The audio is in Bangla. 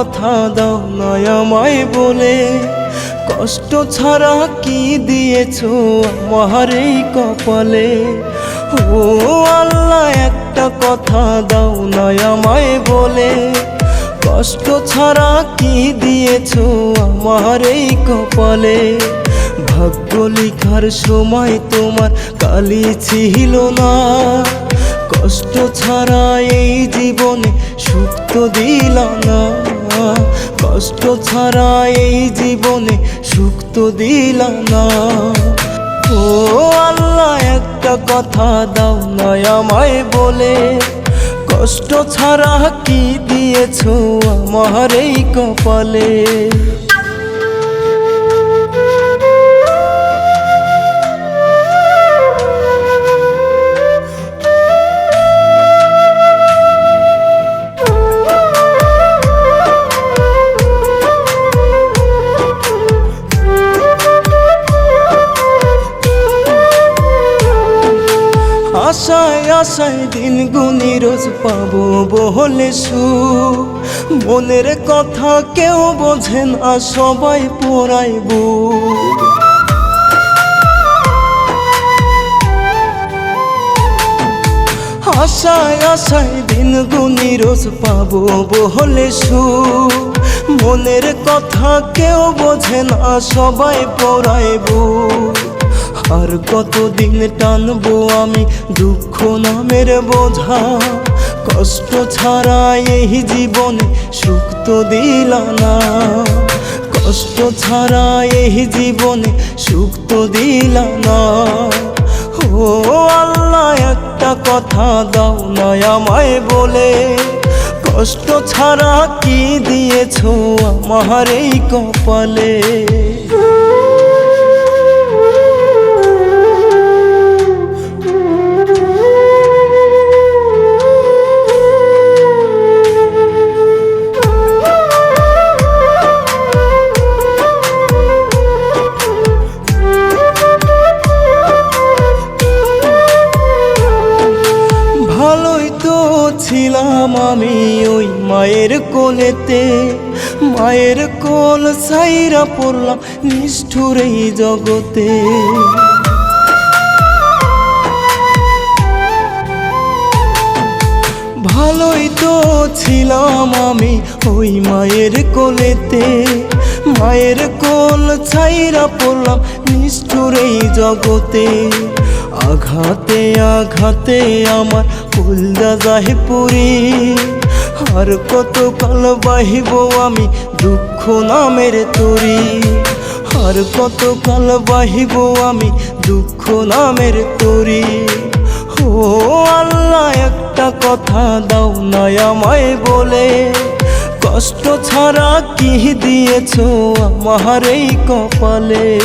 কথা দাও নয়াময় বলে। কষ্ট ছাড়া কি দিয়েছ আমার এই কপালে? ও আল্লাহ, একটা কথা দাও নয়াময় বলে। কষ্ট ছাড়া কি দিয়েছ আমার এই কপালে? ভাগ্য লিখার সময় তোমার কালি ছিল না। কষ্ট ছাড়া এই জীবনে সুখ তো দিল না। কষ্ট ছাড়া এই জীবনে সুখ তো দিল না। ও আল্লাহ, একটা কথা দাও নয় আমায় বলে। কষ্ট ছাড়া কি দিয়েছ আমার এই কপালে? আশায় আশায় দিন গুনি রোজ পাবো বহলে সু মনের কথা কেউ বোঝে না, সবাই পড়াইব আশায় আশায় দিন গুনি রোজ পাবো বহলে সু মনের কথা কেউ বোঝে না, সবাই পড়াইব আর কতদিন টানবো আমি দুঃখ নামের বোঝা? কষ্ট ছাড়া এই জীবনে সুখ তো দিল না। কষ্ট ছাড়া এই জীবনে সুখ তো দিল না। ও আল্লাহ, একটা কথা দাও না আমায় বলে। কষ্ট ছাড়া কি দিয়েছ আমার এই কপালে? ছিলাম আমি ওই মায়ের কোলেতে, মায়ের কোল সাইরা পড়লাম নিষ্ঠুর এই জগতে। ভালোই তো ছিলাম আমি ওই মায়ের কোলেতে, মায়ের কোল ছাইরা পড়লাম নিষ্ঠুর এই জগতে। আঘাতে আঘাতে আমার কুলদা যাহে পুরি আর কত কাল বাহিব আমি দুঃখ নামের তরি। আর কত কাল বাহিব আমি দুঃখ নামের তরি। ও আল্লাহ, একটা কথা দাও না আমায় বলে। কষ্ট ছাড়া কি দিয়েছ আমার এই কপালে?